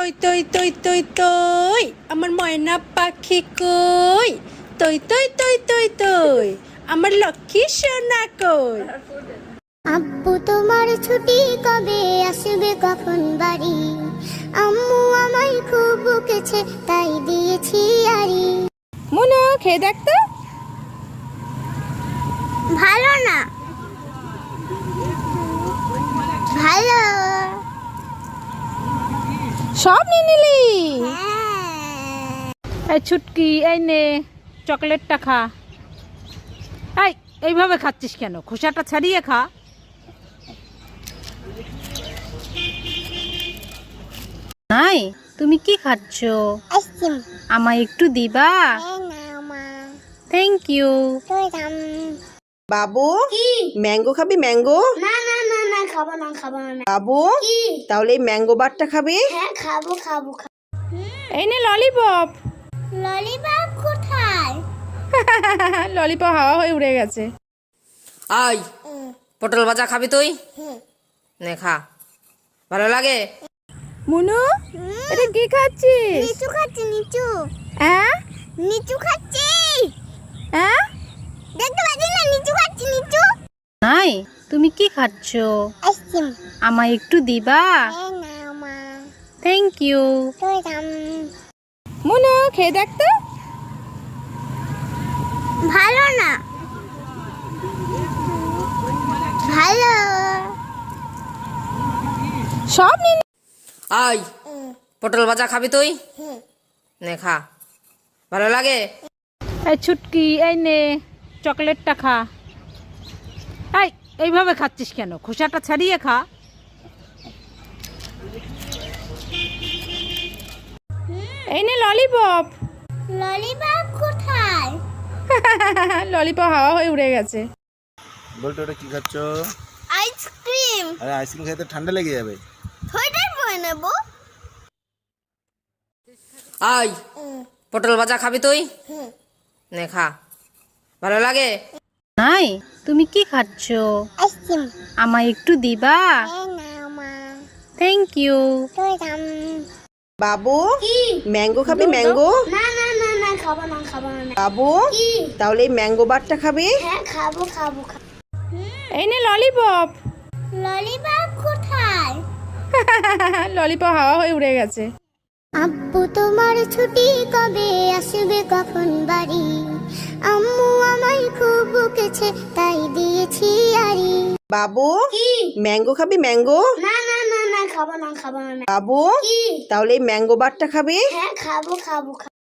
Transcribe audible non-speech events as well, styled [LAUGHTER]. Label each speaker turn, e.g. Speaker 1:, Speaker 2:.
Speaker 1: তই তই তই তই তই আমার ময়না পাখি কই? তই তই তই তই তই আমার লক্ষ্মী সোনা কই?
Speaker 2: আব্বু তোমার ছুটি কবে আসবে কখন বাড়ি? আম্মু আমায় খুব বকেছে তাই দিয়েছি আরি।
Speaker 1: মুনা খেয়ে দেখ তো
Speaker 2: ভালো না ভালো
Speaker 1: সব নিয়ে নিলি। এই ছুটকি এই নে চকলেটটা খা। এই এইভাবে খাচ্ছিস কেন? খোসাটা ছাড়িয়ে খা। নাই তুমি কি খাচ্ছ? আমায় একটু দিবা? থ্যাংক ইউ
Speaker 3: বাবু ম্যাঙ্গো খাবি ম্যাঙ্গো?
Speaker 2: না না খাব না খাব না
Speaker 3: বাবু
Speaker 2: কি?
Speaker 3: তাহলে এই ম্যাঙ্গো বারটা খাবি?
Speaker 2: হ্যাঁ খাব খাব খাব।
Speaker 1: এই নে ললিপপ।
Speaker 2: ললিপপ কোথায়? [LAUGHS]
Speaker 1: ললিপপ হাওয়া হয়ে উড়ে গেছে।
Speaker 4: আই পটল ভাজা খাবি তুই? নে খা। ভালো লাগে?
Speaker 1: মুনু এটা কি খাচ্ছিস?
Speaker 2: নিচু খাচ্ছি নিচু।
Speaker 1: হ্যাঁ?
Speaker 2: নিচু খাচ্ছি
Speaker 1: হ্যাঁ
Speaker 2: দেখতে পাচ্ছি না নিচু খাচ্ছি নিচু
Speaker 1: নাই তুমি কি খাচ্ছ? আমায় একটু দিবা? থ্যাংক ইউ
Speaker 2: তুই
Speaker 1: খেয়ে দেখ তো।
Speaker 2: ভালো না। ভালো।
Speaker 1: সব
Speaker 4: আই পটল ভাজা খাবি তুই? নে খা। ভালো লাগে?
Speaker 1: এই ছুটকি এই নে। চকলেটটা খা। এইভাবে খাচ্ছিস কেন? খোসাটা ছাড়িয়ে খা। এই নে ললিপপ।
Speaker 2: ললিপপ কোথায়? [LAUGHS]
Speaker 1: ললিপপ হাওয়া হয়ে উড়ে গেছে।
Speaker 5: বলতো ওটা কি খাচ্ছ?
Speaker 2: আইসক্রিম।
Speaker 5: আরে আইসক্রিম খেতে ঠান্ডা লেগে যাবে।
Speaker 2: সোয়েটার পরে নেব।
Speaker 4: আই পটল ভাজা খাবি তুই? নে খা। ভালো লাগে?
Speaker 1: নাই তুমি কি খাচ্ছ?
Speaker 2: Ice cream.
Speaker 1: আমায় একটু দিবা? থ্যাংক ইউ
Speaker 3: বাবু ম্যাঙ্গো খাবি ম্যাঙ্গো?
Speaker 2: না না না না খাব না খাব না
Speaker 3: বাবু তাহলে এই ম্যাঙ্গো বারটা খাবি?
Speaker 2: হ্যাঁ খাব খাব খাব।
Speaker 1: এই নে ললিপপ।
Speaker 2: ললিপপ কোথায়? [LAUGHS]
Speaker 1: ললিপপ হাওয়া হয়ে উড়ে গেছে।
Speaker 2: আব্বু তোমার ছুটি কবে আসবে কখন বাড়ি? আম্মু আমায় খুব তাই দিয়েছি আরি।
Speaker 3: বাবু? ম্যাঙ্গো খাবি ম্যাঙ্গো?
Speaker 2: না না না না খাব না খাব না
Speaker 3: বাবু? তাহলে এই ম্যাঙ্গো বারটা খাবে?
Speaker 2: হ্যাঁ খাব খাব খাব।